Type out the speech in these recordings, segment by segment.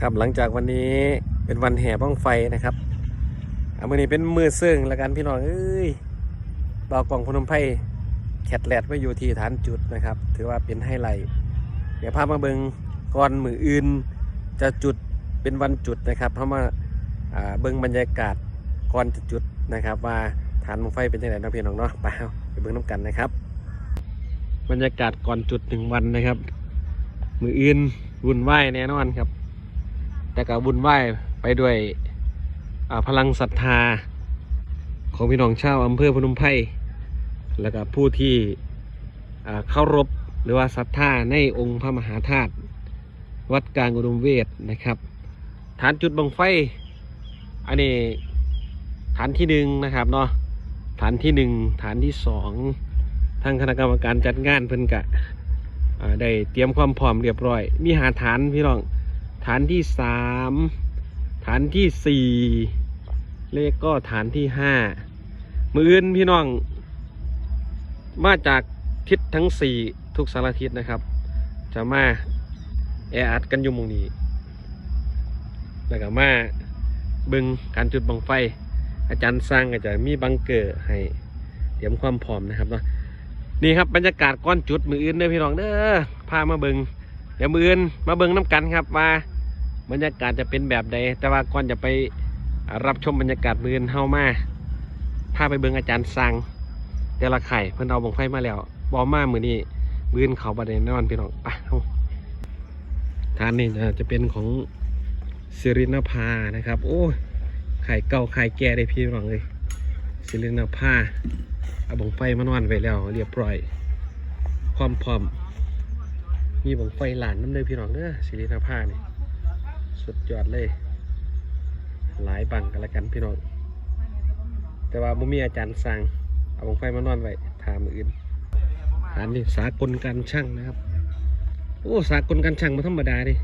ครับหลังจากวันนี้เป็นวันแห่บ้องไฟนะครับอ่ามือนี้เป็นมือซึ่งแล้วกันพี่น้องเอ้ยบาวกล่องพนมไพรแคทแลดมาอยู่ที่ฐานจุดนะครับ ถือว่าเป็นไฮไลท์เดี๋ยวพามาเบิงก่อนมืออื่น จะจุดเป็นวันจุดนะครับเพราะมาอ่าเบิงบรรยากาศก่อนจะจุดนะครับ ว่าฐานบังไฟเป็นยังไงเนาะพี่น้องเนาะไปเอาไปเบิงน้ำกันนะครับ บรรยากาศก่อนจุดหนึ่งวันนะครับ มืออื่นวุ่นวายแน่นอนครับ แต่ก็วุ่นวายไปด้วยพลังศรัทธา ของพี่น้องชาวอำเภอพนมไพรแล้วก็ผู้ที่เคารพหรือว่าศรัทธาในองค์พระมหาธาตุวัดกลางอุดมเวทนะครับ ฐานจุดบังไฟ อันนี้ฐานที่หนึ่งนะครับเนาะฐานที่หนึ่งฐานที่สองทางคณะกรรมการจัดงานเพิ่นกะได้เตรียมความพร้อมเรียบร้อย มีหาฐานพี่น้อง ฐานที่สามฐานที่สี่เลขก็ฐานที่ห้ามืออื่นพี่น้อง มาจากทิศทั้งสี่ทุกสารทิศนะครับ จะมาแออัดกันอยู่มองนี้ แล้วก็มาบึงการจุดบังไฟ อาจารย์สร้างก็จะมีบังเกอร์ให้เตรียมความพร้อมนะครับเนาะนี่ครับบรรยากาศก้อนจุดมืออื่นเด้อพี่น้องเด้อพามาเบิงเดี๋ยวมืออื่นมาเบิงน้ำกันครับว่า บรรยากาศจะเป็นแบบใด แต่ว่าก่อนจะไปรับชมบรรยากาศมือนเฮามาพาไปเบิ่งอาจารย์สังแต่ละไข่เพิ่นเอาบงไฟมาแล้วบอมามือนี้มืออื่นเขาบันไดแน่นอนพี่น้องไปเฮาทานนี่จะเป็นของสิรินภานะครับ โอ้ไข่เก่าไข่แก่ได้พี่น้องเลยสิรินภาเอาบงไฟมานอนไว้แล้วเรียบร้อยความพร้อมมีบงไฟหลานน้ำเลยพี่น้องเด้อศิรินภานี่ สุดยอดเลย หลายบังกันละกันพี่น้อง แต่ว่าบ่มีอาจารย์สั่งเอาบังไฟมานอนไว้ถามอื่นฐานนี่สากลการช่างนะครับ โอ้สากลการช่างมาธรรมดาดิ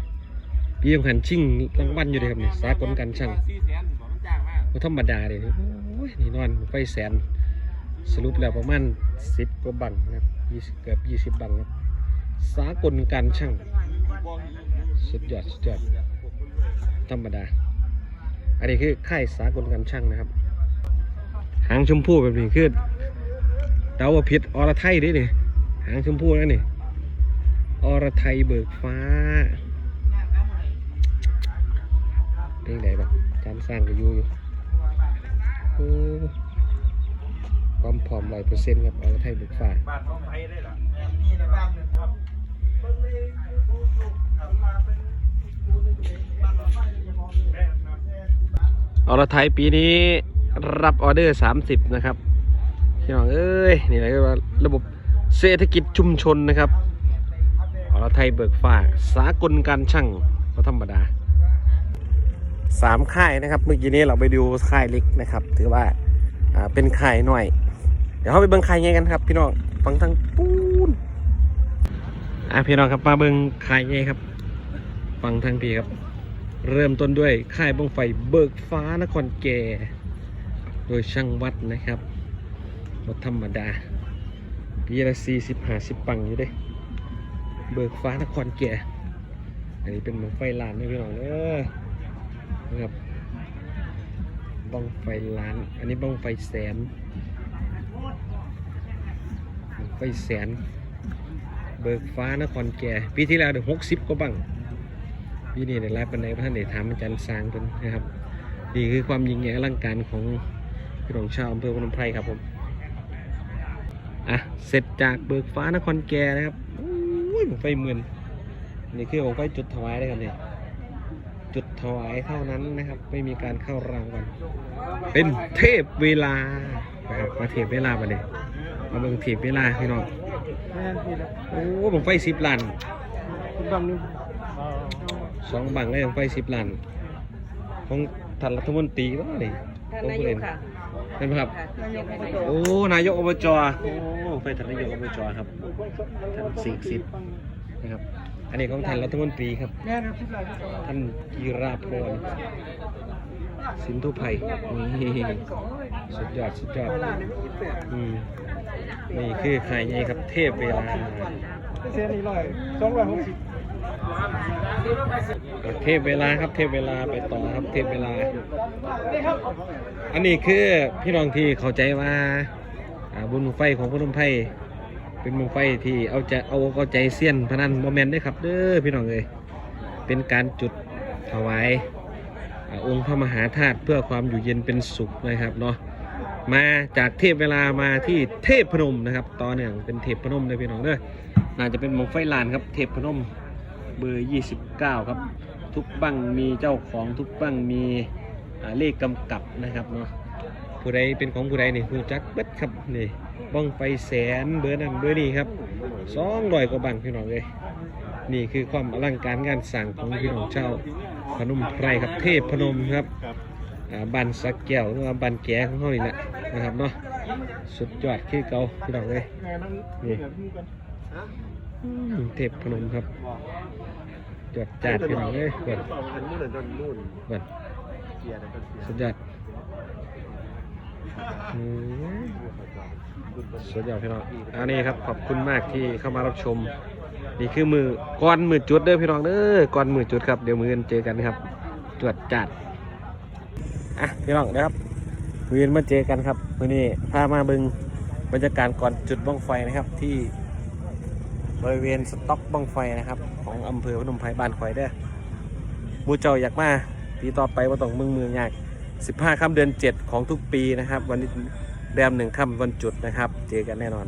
พี่ยังหันชิ่งรางวัลอยู่เลยครับนี่สากลการช่างมาธรรมดาดิโอ้ยนี่นอนไฟแสน สรุปแล้วประมาณสิบกว่าบังนะครับยี่สิบเกือบยี่สิบบังครับสากลการช่างสุดยอดสุดยอด ธรรมดา อันนี้คือค่ายสากลการช่างนะครับ หางชมพูแบบนี้คือเดาว่าพิษอรไทยด้วยนี่หางชมพูนั่นนี่อรไทยเบิกฟ้าเพลงไหนบ้างจานสร้างก็อยู่อยู่ความผอมร้อยเปอร์เซ็นต์ครับอรไทยเบิกฟ้าบ้านต้องไปได้หรอนี่ในบ้านเนี่ยครับเบิ่งในยูทูบลูกเอามาเป็นดูในบ้านเราไม่ได้ม ออรไทยปีนี้รับออเดอร์ 30 นะครับพี่น้องเอ้ยนี่แหละก็ว่าระบบเศรษฐกิจชุมชนนะครับอรไทยเบิกฟ้าสากลการช่างก็ธรรมดาสามค่ายนะครับ เมื่อกี้นี้เราไปดูค่ายเล็กนะครับ ถือว่าอ่าเป็นค่ายหน่อย เดี๋ยวเราไปเบิ้งค่ายใหญ่กันครับ พี่น้องฟังทางปูนอะพี่น้องครับมาเบิ้งค่ายใหญ่ครับ ฟังทางพี่ครับ เริ่มต้นด้วยค่ายบังไฟเบิกฟ้านครแก่โดยช่างวัดนะครับรถธรรมดาปีละสี่สิบห้าสิบปังอยู่เด้ เบิกฟ้านครแก่อันนี้เป็นบังไฟลานนะพี่น้องเออนะครับบังไฟล้าน อันนี้บังไฟแสนไฟแสน เบิกฟ้านครแก่ปีที่แล้วเดี๋ยวหกสิบกว่าบัง พี่นี่ในไลฟ์ปันในพระท่านได้ถามอาจารย์สร้างเป็นนะครับนี่คือความยิ่งใหญ่อลังการของพี่น้องชาวอำเภอพนมไพรครับผมอะเสร็จจากเบิกฟ้านครแก่นะครับอุ้ยไฟหมื่นนี่คือผมไฟจุดถวายได้ครับเนี่ยจุดถวายเท่านั้นนะครับ ไม่มีการเข้ารางวัลเป็นเทพเวลานะครับมาเทพเวลามาเลยมาเบิ่งเทพเวลาพี่น้องโอ้ผมไฟสิบล้านคุณบังนี่ สองบังเลยไฟสิบล้านของท่านรัฐมนตรีก็เลยท่านนายกค่ะเป็นไหมครับค่ะนายกอบจโอ้นายกอบจโอ้ไฟท่านนายกอบจครับท่านสิงสิบนะครับ อันนี้ของท่านรัฐมนตรีครับแม่นะคิดอะไรท่านกีราพรสินทุไพนี่สุดยอดสุดยอดอืมนี่คือใครไงครับเทพเวลาเส้นนี้ร้อยสองร้อยหกสิบ เทพเวลาครับเทพเวลาไปต่อครับเทพเวลา อันนี้คือพี่น้องที่เข้าใจว่าอ่าบุญบั้งไฟของพนมไพเป็นบุญไฟที่เอาจะเอาเข้าใจเสี้ยนพนันโมเมนต์ได้ครับเด้อพี่น้องเลยเป็นการจุดถวายอ่าองค์พระมหาธาตุเพื่อความอยู่เย็นเป็นสุขนะครับเนาะมาจากเทพเวลามาที่เทพพนมนะครับต่อเนื่งเป็นเทพพนมเลยพี่น้องเด้อน่าจะเป็นมงไฟลานครับเทพพนม เบอร์ 29 ครับ ทุกบั้งมีเจ้าของทุกบั้งมีเลขกำกับนะครับเนาะผู้ใดเป็นของผู้ใดนี่ผู้จักเบิดครับนี่บ้องไฟแสนเบอร์นั้นเบอร์นี้ครับสองร้อยกว่าบังพี่น้องเลยนี่คือความอลังการงานสั่งของพี่น้องเจ้าพนมไพรครับเทพพนมครับบันสักแก้วหรือว่าบันแก้ของเขานี่แหละนะครับเนาะสุดยอดคือเก่าพี่น้องเลยนี่ เทพพนมครับจดจัดพี่น้องเลยเปิดอันนู้นเลยจนนู่นเปิดเกียร์นสุดยอดสุดยอดพี่น้องอันนี้ครับขอบคุณมากที่เข้ามารับชม นี่คือมือก่อนมือจุดเด้อพี่น้องเด้อก่อนมือจุดครับเดี๋ยวมือกันเจอกันครับจวดจัดอะพี่น้องนะครับมือกันมาเจอกันครับมือนี้พามาบึงบรรยากาศก่อนจุดบ้องไฟนะครับที่ บริเวณสต็อกบ้องไฟนะครับ ของอำเภอพนมไพรบ้านข่อยเด้อมูเจ้าอยากมาปีต่อไปว่าต้องมืองเมืองยาก 15ค่ำเดือน 7 ของทุกปีนะครับ วันนี้แรมหนึ่งค่ำวันจุดนะครับ เจอกันแน่นอน